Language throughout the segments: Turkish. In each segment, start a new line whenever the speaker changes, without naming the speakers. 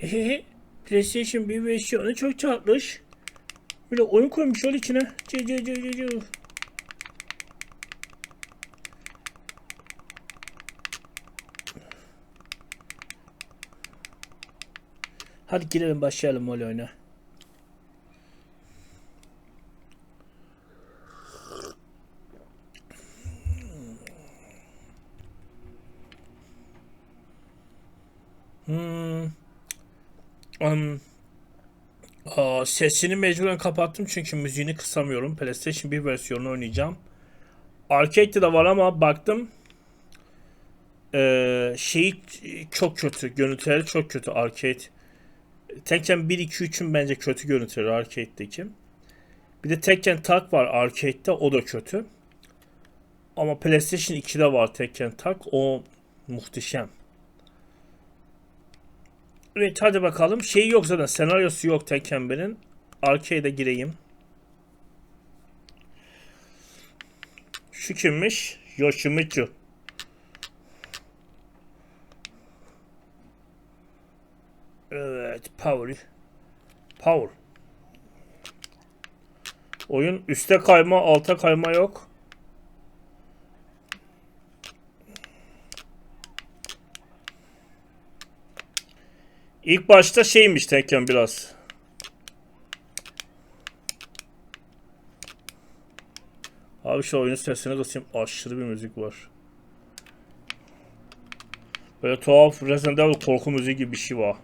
Ehehe. PlayStation 1 versiyonu çok tatlış. Böyle oyun koymuşlar içine. Cı cı cı cı cı. Hadi girelim başlayalım oyuna. Hmm. Um, aa, sesini mecburen kapattım çünkü müziğini kısamıyorum. PlayStation 1 versiyonunu oynayacağım. Arcade'de de var ama baktım ee, şeyi çok kötü. Görüntüleri çok kötü arcade. Tekken 1, 2, 3'ün bence kötü görüntüleri arcade'deki. Bir de Tekken Tak var arcade'de o da kötü. Ama PlayStation 2'de var Tekken Tak o muhteşem. Evet hadi bakalım. Şey yok zaten. Senaryosu yok Tekken 1'in. Arcade'e gireyim. Şu kimmiş? Yoshimitsu. Evet. Power. Power. Oyun üste kayma, alta kayma yok. İlk başta şeymiş Tekken biraz. Abi şu oyunun sesini kısayım. Aşırı bir müzik var. Böyle tuhaf Resident Evil korku müziği gibi bir şey var.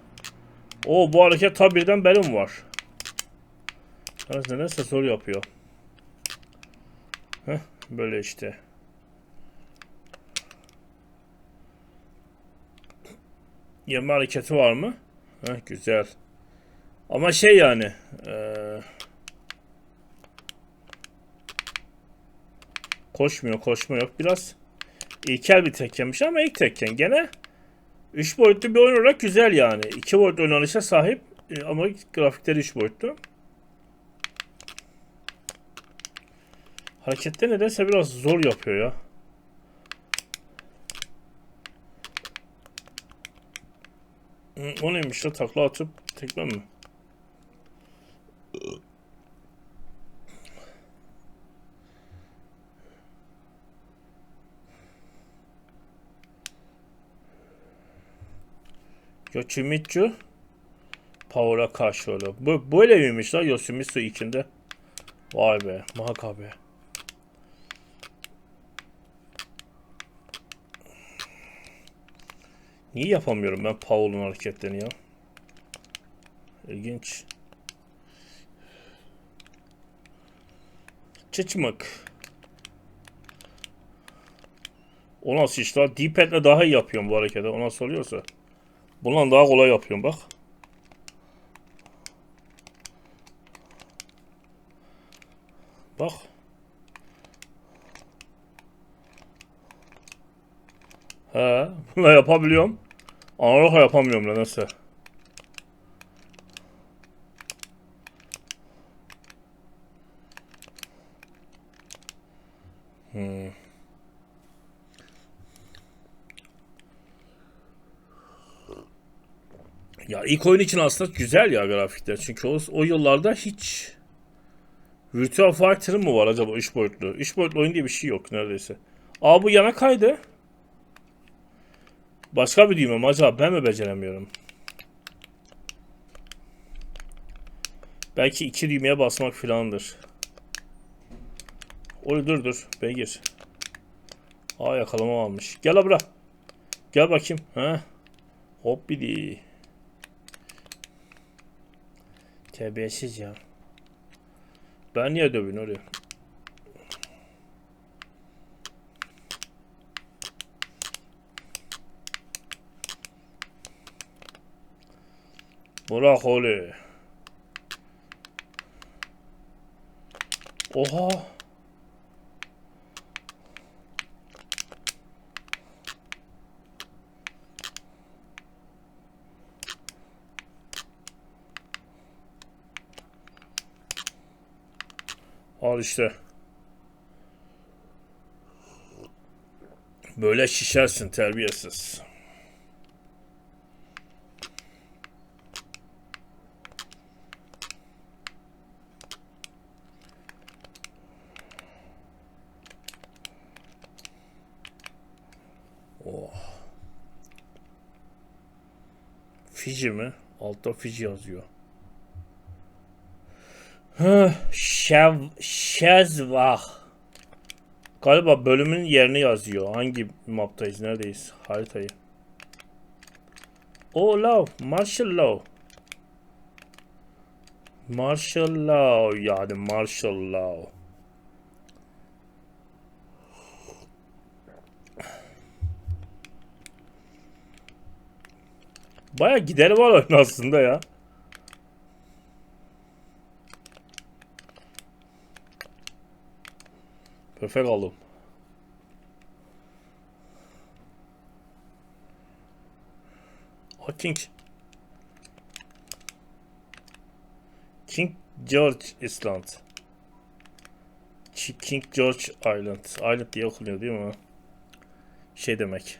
O bu hareket tabi birden benim var. Yalnız nedense zor yapıyor. Heh, böyle işte. Yeme hareketi var mı? Heh, güzel. Ama şey yani. Eee koşmuyor, koşma yok. Biraz ilkel bir tekkenmiş ama ilk tekken. Gene 3 boyutlu bir oyun olarak güzel yani. 2 boyutlu oynanışa sahip e, ama grafikleri 3 boyutlu. Harekette nedense biraz zor yapıyor ya. O neymiş la takla atıp tekme mi? Yoshimitsu Power'a karşı öyle. Bu, böyle miymiş la Yoshimitsu içinde? Vay be. Maka be. Niye yapamıyorum ben Paul'un hareketlerini ya? İlginç. Çıçmık. O nasıl iş? D-pad'le daha iyi yapıyorum bu hareketi. O nasıl oluyorsa. Bundan daha kolay yapıyorum bak. Bak. He, bunu yapabiliyorum. Analog yapamıyorum nedense. Hmm. Ya ilk oyun için aslında güzel ya grafikler. Çünkü o, o yıllarda hiç Virtua Fighter'ın mı var acaba 3 boyutlu? 3 boyutlu oyun diye bir şey yok neredeyse. Aa bu yana kaydı. Başka bir düğme mi acaba ben mi beceremiyorum? Belki iki düğmeye basmak filandır. Oy dur dur beygir. Aa yakalama almış. Gel abra. Gel bakayım. Ha. Hop bidi. Terbiyesiz ya. Ben niye dövün oraya? Bırak oğlum. Oha. Al işte. Böyle şişersin terbiyesiz. Fiji mi? Altta Fiji yazıyor. Şev, Şezvah. Galiba bölümün yerini yazıyor. Hangi maptayız? Neredeyiz? Haritayı. Oh law. Martial law. Martial law yani martial law. Baya gideri var oyun aslında ya. Perfect aldım. O King. King George Island. King George Island. Island diye okunuyor değil mi? Şey demek.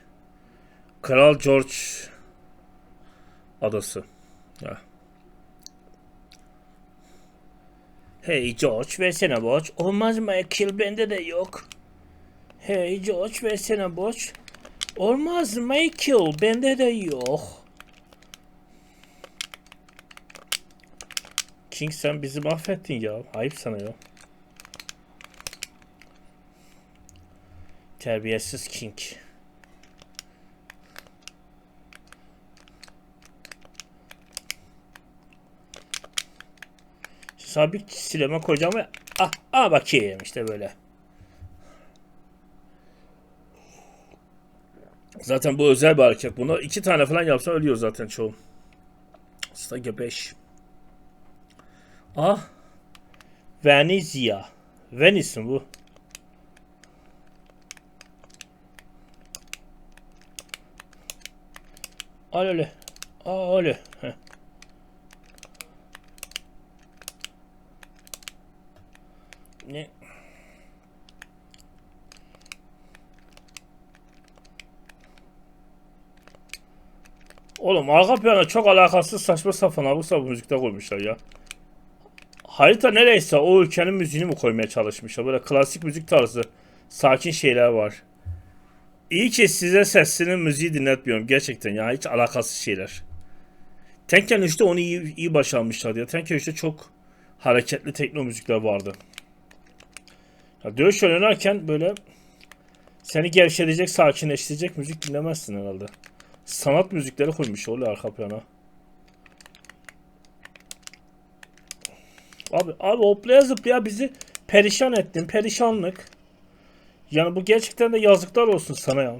Kral George adası. Ya. Hey George versene borç. Olmaz mı Michael bende de yok. Hey George versene borç. Olmaz Michael bende de yok. King sen bizi mahvettin ya. Ayıp sana ya. Terbiyesiz King. Sabit sileme ve ah, ah bakayım işte böyle. Zaten bu özel bir hareket. Bunu iki tane falan yapsa ölüyor zaten çoğu. Stage 5. Ah. Venezia. Venice bu? Al öyle. Al öyle. Heh. Ne? Oğlum arka plana çok alakasız saçma sapan abuk sabuk müzikler koymuşlar ya. Harita nereyse o ülkenin müziğini mi koymaya çalışmışlar. Böyle klasik müzik tarzı sakin şeyler var. İyi ki size sesinin müziği dinletmiyorum gerçekten ya hiç alakasız şeyler. Tekken 3'te onu iyi, iyi başarmışlardı ya. Tekken 3'te çok hareketli tekno müzikler vardı. Ya dövüş oynarken böyle seni gevşetecek, sakinleştirecek müzik dinlemezsin herhalde. Sanat müzikleri koymuş oluyor arka plana. Abi, abi hoplaya zıplaya bizi perişan ettin. Perişanlık. Yani bu gerçekten de yazıklar olsun sana ya.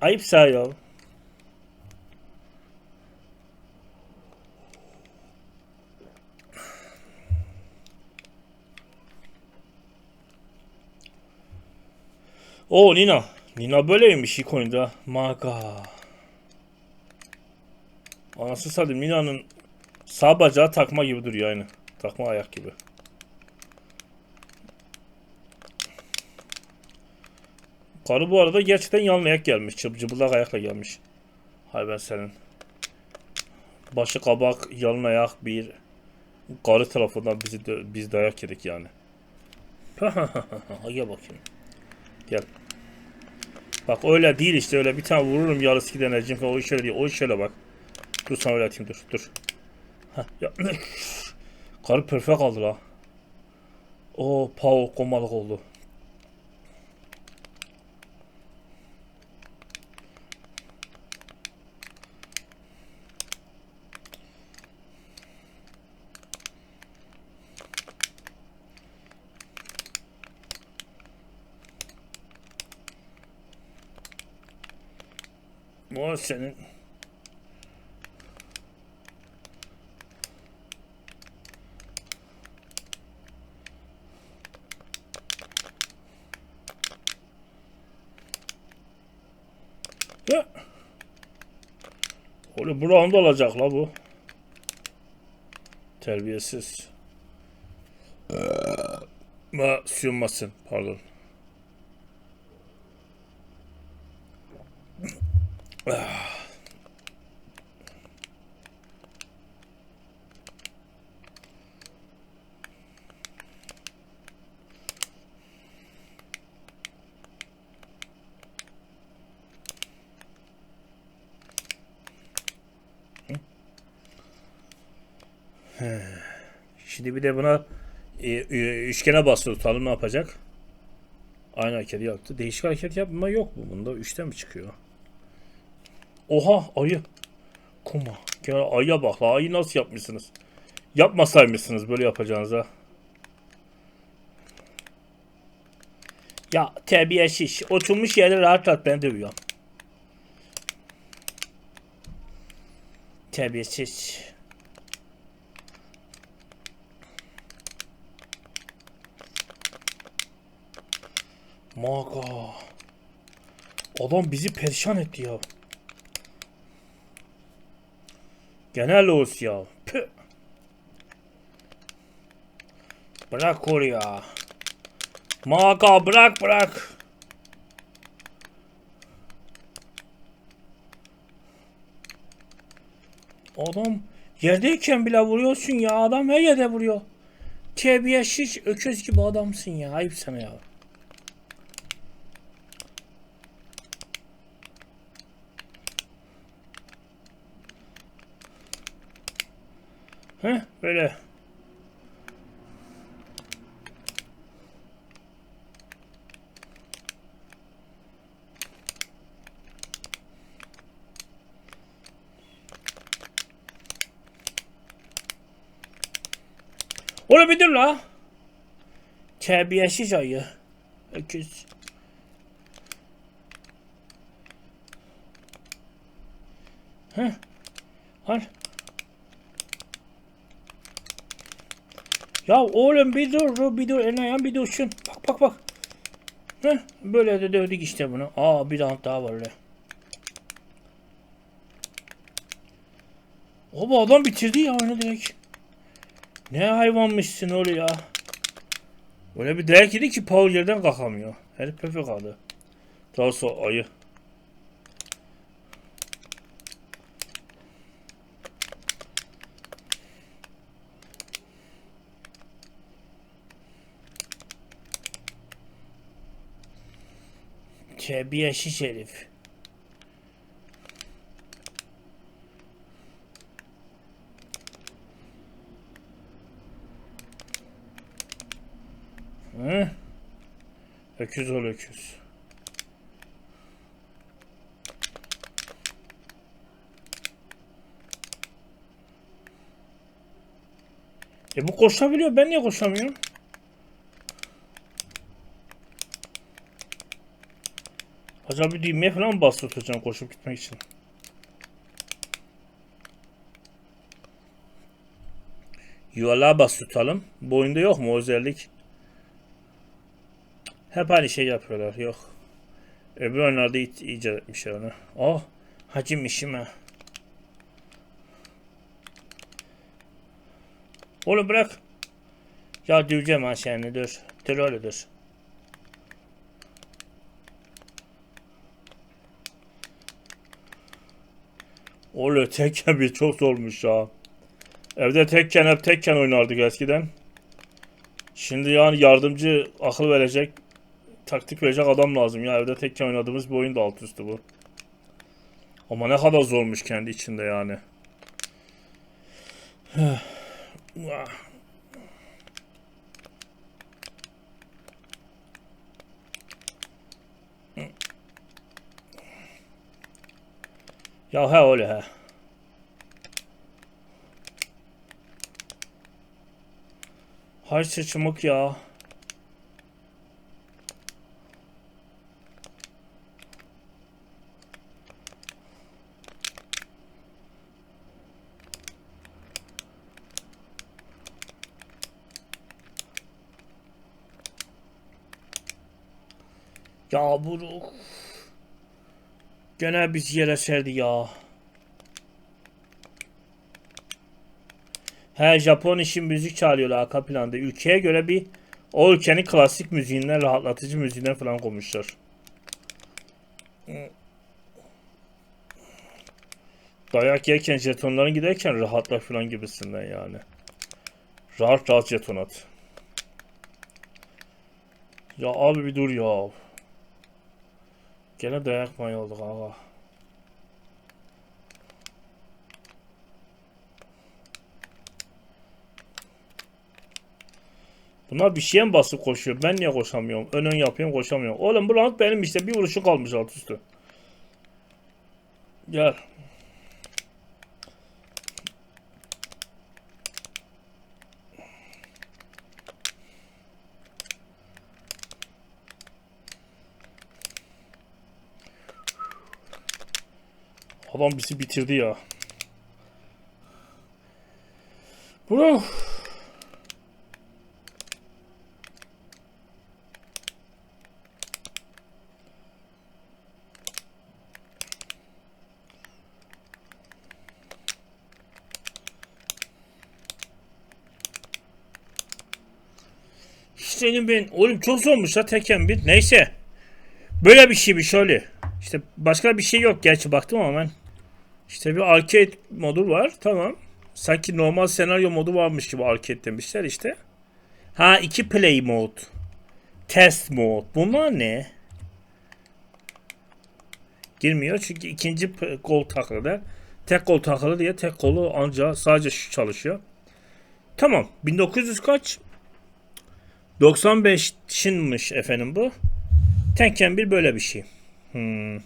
Ayıp sen. Oo Nina. Nina böyleymiş ilk oyunda. Maga. Anası satayım Nina'nın sağ bacağı takma gibi duruyor aynı. Takma ayak gibi. Karı bu arada gerçekten yalın ayak gelmiş. Çıp cıbıldak ayakla gelmiş. Hay ben senin. Başı kabak, yalın ayak bir karı tarafından bizi de, biz dayak yedik yani. Gel bakayım. Gel. Bak öyle değil işte öyle bir tane vururum yarısı giden enerjim falan o şöyle değil o şöyle bak. Dur sana öyle atayım dur dur. Heh, ya. Karı perfect aldı la. O pao komalık oldu. O senin. Ya. Öyle bu round olacak la bu. Terbiyesiz. Ma suyunmasın pardon. Şimdi bir de buna e, e, üçgene bastı tutalım ne yapacak? Aynı hareketi yaptı. Değişik hareket yapma yok mu bunda? Üçte mi çıkıyor? Oha ayı. Kuma. Gel ayıya bak la. Ayı nasıl yapmışsınız? Yapmasaymışsınız böyle yapacağınıza. Ya terbiyesiz. Oturmuş yerde rahat rahat ben dövüyorum. Terbiyesiz. Maga. Adam bizi perişan etti ya. Genel olsun ya. Püh. Bırak oraya. Maga bırak bırak. Adam yerdeyken bile vuruyorsun ya. Adam her yerde vuruyor. Terbiyesiz öküz gibi adamsın ya. Ayıp sana ya. Heh böyle. Dur la. Terbiyesiz ayı. Öküz. Heh. Al. Ya oğlum bir dur, bir dur, elini ayağın bir dursun. Bak bak bak. Heh, böyle de dövdük işte bunu. Aa bir round daha var öyle. Oba adam bitirdi ya oyunu direkt. Ne hayvanmışsın öyle ya. Öyle bir yedi ki Paul yerden kalkamıyor. Herif pefe kaldı. Daha sonra ayı. Terbiyesiz herif. Hı? Öküz ol öküz. E bu koşabiliyor. Ben niye koşamıyorum? Acaba bir düğmeye falan mı bastı tutacağım koşup gitmek için? Yuvarlığa bas tutalım. Bu oyunda yok mu özellik? Hep aynı şey yapıyorlar. Yok. Öbür oyunlarda ic- icat etmişler onu. Oh. Hacim işime. Oğlum bırak. Ya döveceğim ha seni dur. Dur Oğlum tekken bir çok zormuş ya. Evde tekken hep tekken oynardık eskiden. Şimdi yani yardımcı akıl verecek, taktik verecek adam lazım ya. Evde tekken oynadığımız bir oyun da alt üstü bu. Ama ne kadar zormuş kendi içinde yani. Ya he öyle he. Hay sıçmık ya. Ya bu Gene bizi yere serdi ya. He Japon işin müzik çalıyorlar arka planda. Ülkeye göre bir o ülkenin klasik müziğinden rahatlatıcı müziğinden falan koymuşlar. Dayak yerken jetonların giderken rahatla falan gibisinden yani. Rahat rahat jeton at. Ya abi bir dur ya. Gene dayak may olduk aga. Bunlar bir şeye mi basıp koşuyor? Ben niye koşamıyorum? Ön ön yapıyorum koşamıyorum. Oğlum bu round benim işte bir vuruşu kalmış alt üstü. Gel. Adam bizi bitirdi ya. Bro. Senin ben oğlum çok zormuş ha Tekken bir. Neyse. Böyle bir şey bir şöyle. İşte başka bir şey yok gerçi baktım ama ben. İşte bir arcade modu var tamam. Sanki normal senaryo modu varmış gibi arcade demişler işte. Ha iki play mode. Test mode. Bunlar ne? Girmiyor çünkü ikinci kol takılı. Tek kol takılı diye tek kolu ancak sadece şu çalışıyor. Tamam. 1900 kaç? 95'inmiş efendim bu. Tekken bir böyle bir şey. Hmm.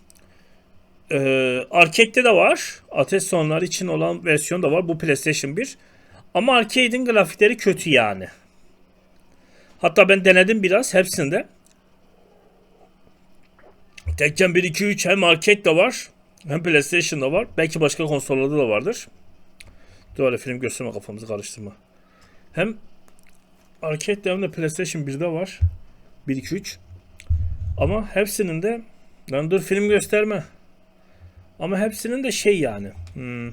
Ee, arcade'de de var. Ateş sonları için olan versiyon da var. Bu PlayStation 1. Ama arcade'in grafikleri kötü yani. Hatta ben denedim biraz hepsinde. Tekken 1, 2, 3 hem arcade de var. Hem PlayStation'da var. Belki başka konsollarda da vardır. Öyle film gösterme kafamızı karıştırma. Hem arcade hem de PlayStation 1'de var. 1, 2, 3. Ama hepsinin de lan dur film gösterme. Ama hepsinin de şey yani. Hmm.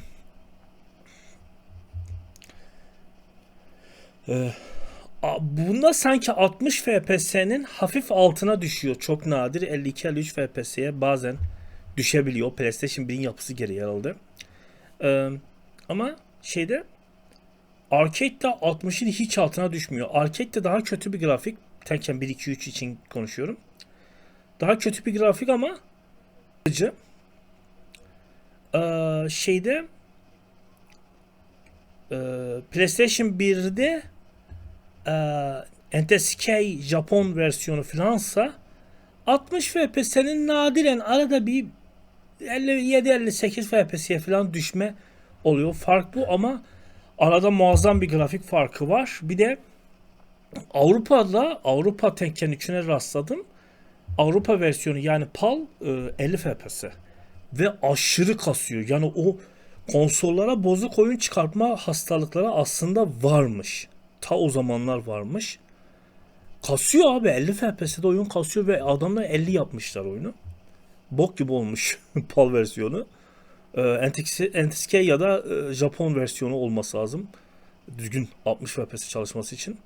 A- bunda sanki 60 FPS'nin hafif altına düşüyor. Çok nadir 52-53 FPS'ye bazen düşebiliyor. PlayStation 1'in yapısı gereği herhalde. Ee, ama şeyde Arcade'de 60'ın hiç altına düşmüyor. Arcade'de daha kötü bir grafik. Tekken 1 2 3 için konuşuyorum. Daha kötü bir grafik ama. Ee, şeyde e, PlayStation 1'de e, NTSK Japon versiyonu falansa 60 FPS'nin nadiren arada bir 57-58 FPS'ye falan düşme oluyor. Fark bu ama arada muazzam bir grafik farkı var. Bir de Avrupa'da Avrupa Tekken 3'üne rastladım. Avrupa versiyonu yani PAL e, 50 FPS ve aşırı kasıyor. Yani o konsollara bozuk oyun çıkartma hastalıkları aslında varmış. Ta o zamanlar varmış. Kasıyor abi 50 FPS'de oyun kasıyor ve adamlar 50 yapmışlar oyunu. Bok gibi olmuş PAL versiyonu. Ee, NTSK, ya da e, Japon versiyonu olması lazım. Düzgün 60 FPS çalışması için.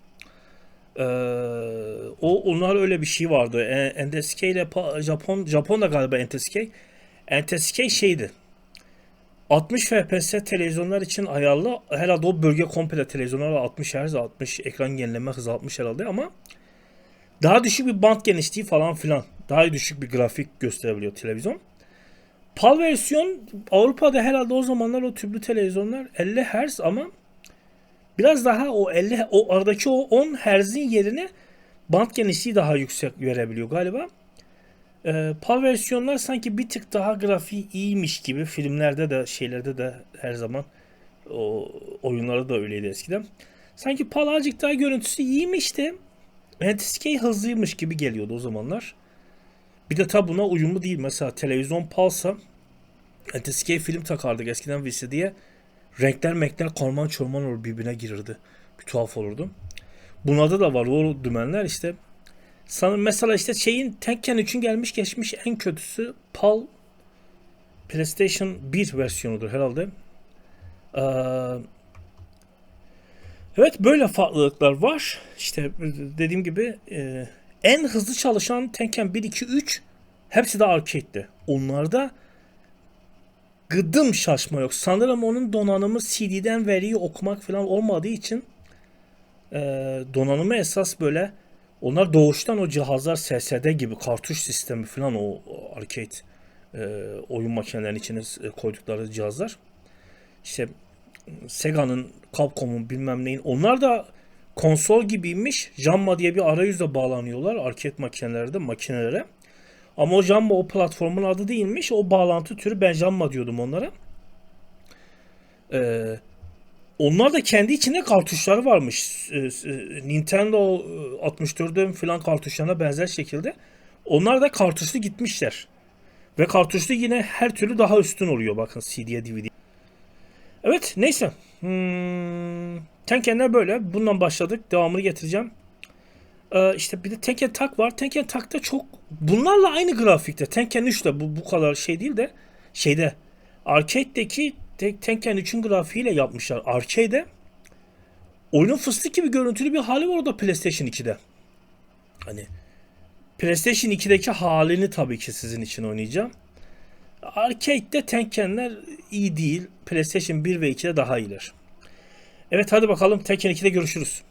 Ee, o onlar öyle bir şey vardı. E, NTSK ile pa- Japon Japon da galiba NTSK. NTSK şeydi. 60 FPS televizyonlar için ayarlı. Herhalde o bölge komple televizyonlarla 60 Hz, 60 ekran yenileme hızı 60 herhalde ama daha düşük bir band genişliği falan filan. Daha düşük bir grafik gösterebiliyor televizyon. PAL versiyon Avrupa'da herhalde o zamanlar o tüplü televizyonlar 50 Hz ama biraz daha o 50 o aradaki o 10 Hz'in yerine band genişliği daha yüksek verebiliyor galiba. Ee, PAL versiyonlar sanki bir tık daha grafiği iyiymiş gibi filmlerde de şeylerde de her zaman o oyunlarda da öyleydi eskiden. Sanki PAL azıcık daha görüntüsü iyiymiş de NTSK hızlıymış gibi geliyordu o zamanlar. Bir de tabi buna uyumlu değil. Mesela televizyon PAL'sa NTSK film takardık eskiden VCD'ye. Renkler menkler karman çorman olur birbirine girirdi. Bir tuhaf olurdu. Bunlarda da var o dümenler işte. Sanırım mesela işte şeyin Tekken 3'ün gelmiş geçmiş en kötüsü PAL PlayStation 1 versiyonudur herhalde. Ee, evet böyle farklılıklar var. İşte dediğim gibi e, en hızlı çalışan Tekken 1, 2, 3 hepsi de arcade'de. Onlarda gıdım şaşma yok. Sanırım onun donanımı CD'den veriyi okumak falan olmadığı için e, donanımı esas böyle onlar doğuştan o cihazlar SSD gibi kartuş sistemi falan o, arcade e, oyun makinelerinin içine e, koydukları cihazlar. İşte Sega'nın, Capcom'un bilmem neyin onlar da konsol gibiymiş. Jamma diye bir arayüzle bağlanıyorlar arcade makinelerde makinelere. Ama o Jamma o platformun adı değilmiş. O bağlantı türü ben Jamma diyordum onlara. Ee, onlar da kendi içinde kartuşları varmış. Ee, e, Nintendo e, 64'ün filan kartuşlarına benzer şekilde. Onlar da kartuşlu gitmişler. Ve kartuşlu yine her türlü daha üstün oluyor bakın CD'ye DVD. Evet neyse. Hmm, Tenkenler böyle. Bundan başladık. Devamını getireceğim. Ee, işte bir de Tenken Tak var. Tenken Tak'ta çok bunlarla aynı grafikte. Tenken 3 de bu, bu kadar şey değil de şeyde Arcade'deki Te- Tenken 3'ün grafiğiyle yapmışlar. Arcade'de oyunun fıstık gibi görüntülü bir hali var orada PlayStation 2'de. Hani PlayStation 2'deki halini tabii ki sizin için oynayacağım. Arcade'de Tenken'ler iyi değil. PlayStation 1 ve 2'de daha iyiler. Evet hadi bakalım Tekken 2'de görüşürüz.